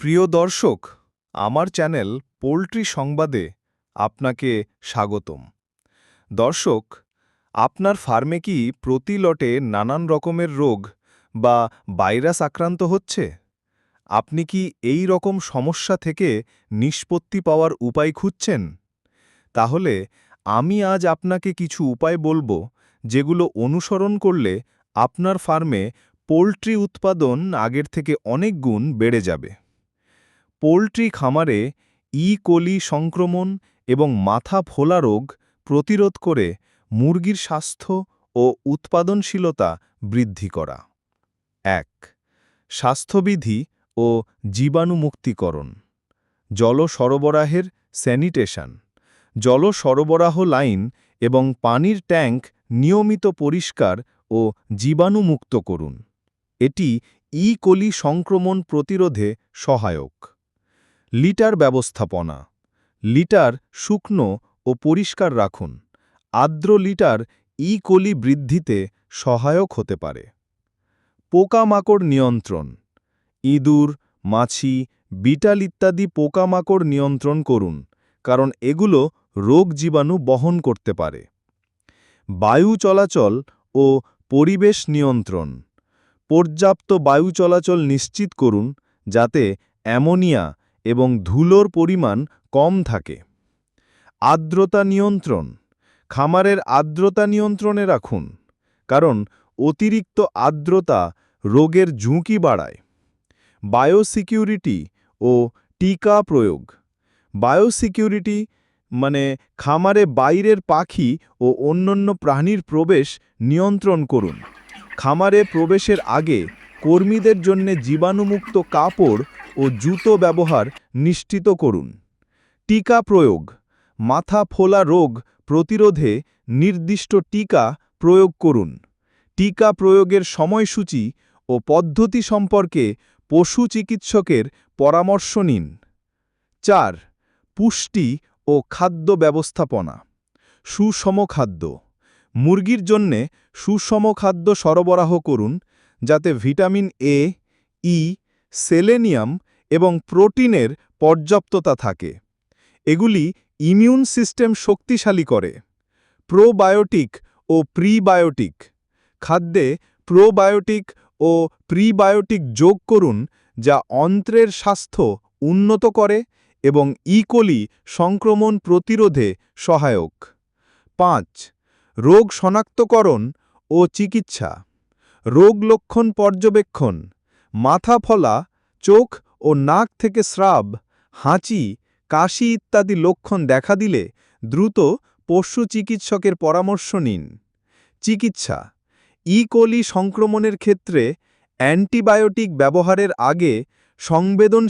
প্রিয় দর্শক, আমার চ্যানেল পোলট্রি সংবাদে আপনাকে স্বাগতম। দর্শক, আপনার ফার্মে কি প্রতি লটে নানান রকমের রোগ বা ভাইরাস আক্রান্ত হচ্ছে? আপনি কি এই রকম সমস্যা থেকে নিষ্পত্তি পাওয়ার উপায় খুঁজছেন? তাহলে আমি আজ আপনাকে কিছু উপায় বলব যেগুলো অনুসরণ করলে আপনার ফার্মে পোলট্রি উৎপাদন আগের থেকে অনেক গুণ বেড়ে যাবে। পোলট্রি খামারে ই. কোলি সংক্রমণ এবং মাথা ফোলা রোগ প্রতিরোধ করে মুরগির স্বাস্থ্য ও উৎপাদনশীলতা বৃদ্ধি করা। এক, স্বাস্থ্যবিধি ও জীবাণুমুক্তিকরণ। জল সরবরাহের স্যানিটেশন। জল সরবরাহ লাইন এবং পানির ট্যাঙ্ক নিয়মিত পরিষ্কার ও জীবাণুমুক্ত করুন। এটি ই. কোলি সংক্রমণ প্রতিরোধে সহায়ক। লিটার ব্যবস্থাপনা। লিটার শুকনো ও পরিষ্কার রাখুন। আর্দ্র লিটার ই কোলি বৃদ্ধিতে সহায়ক হতে পারে। পোকামাকড় নিয়ন্ত্রণ। ইঁদুর, মাছি, বিটাল ইত্যাদি পোকামাকড় নিয়ন্ত্রণ করুন, কারণ এগুলো রোগ জীবাণু বহন করতে পারে। বায়ু চলাচল ও পরিবেশ নিয়ন্ত্রণ। পর্যাপ্ত বায়ু চলাচল নিশ্চিত করুন, যাতে অ্যামোনিয়া এবং ধুলোর পরিমাণ কম থাকে। আর্দ্রতা নিয়ন্ত্রণ। খামারের আর্দ্রতা নিয়ন্ত্রণে রাখুন, কারণ অতিরিক্ত আর্দ্রতা রোগের ঝুঁকি বাড়ায়। বায়োসিকিউরিটি ও টিকা প্রয়োগ। বায়োসিকিউরিটি মানে খামারে বাইরের পাখি ও অন্যান্য প্রাণীর প্রবেশ নিয়ন্ত্রণ করুন। খামারে প্রবেশের আগে কর্মীদের জন্য জীবাণুমুক্ত কাপড় ও জুতো ব্যবহার নিশ্চিত করুন। টিকা প্রয়োগ। মাথা ফোলা রোগ প্রতিরোধে নির্দিষ্ট টিকা প্রয়োগ করুন। টিকা প্রয়োগের সময়সূচি ও পদ্ধতি সম্পর্কে পশু চিকিৎসকের পরামর্শ নিন। চার, পুষ্টি ও খাদ্য ব্যবস্থাপনা। সুষম খাদ্য। মুরগির জন্যে সুষম খাদ্য সরবরাহ করুন যাতে ভিটামিন এ, ই, সেলেনিয়াম এবং প্রোটিনের পর্যাপ্ততা থাকে। এগুলি ইমিউন সিস্টেম শক্তিশালী করে। প্রোবায়োটিক ও প্রিবায়োটিক। খাদ্যে প্রোবায়োটিক ও প্রিবায়োটিক যোগ করুন, যা অন্ত্রের স্বাস্থ্য উন্নত করে এবং ইকোলি সংক্রমণ প্রতিরোধে সহায়ক। পাঁচ, রোগ শনাক্তকরণ ও চিকিৎসা। রোগ লক্ষণ পর্যবেক্ষণ, মাথা ফলা, চোখ ও নাক থেকে স্রাব, হাঁচি, কাশি ইত্যাদি লক্ষণ দেখা দিলে দ্রুত পশু চিকিৎসকের পরামর্শ নিন। চিকিৎসা ইকোলি কোলি সংক্রমণের ক্ষেত্রে অ্যান্টিবায়োটিক ব্যবহারের আগে সংবেদন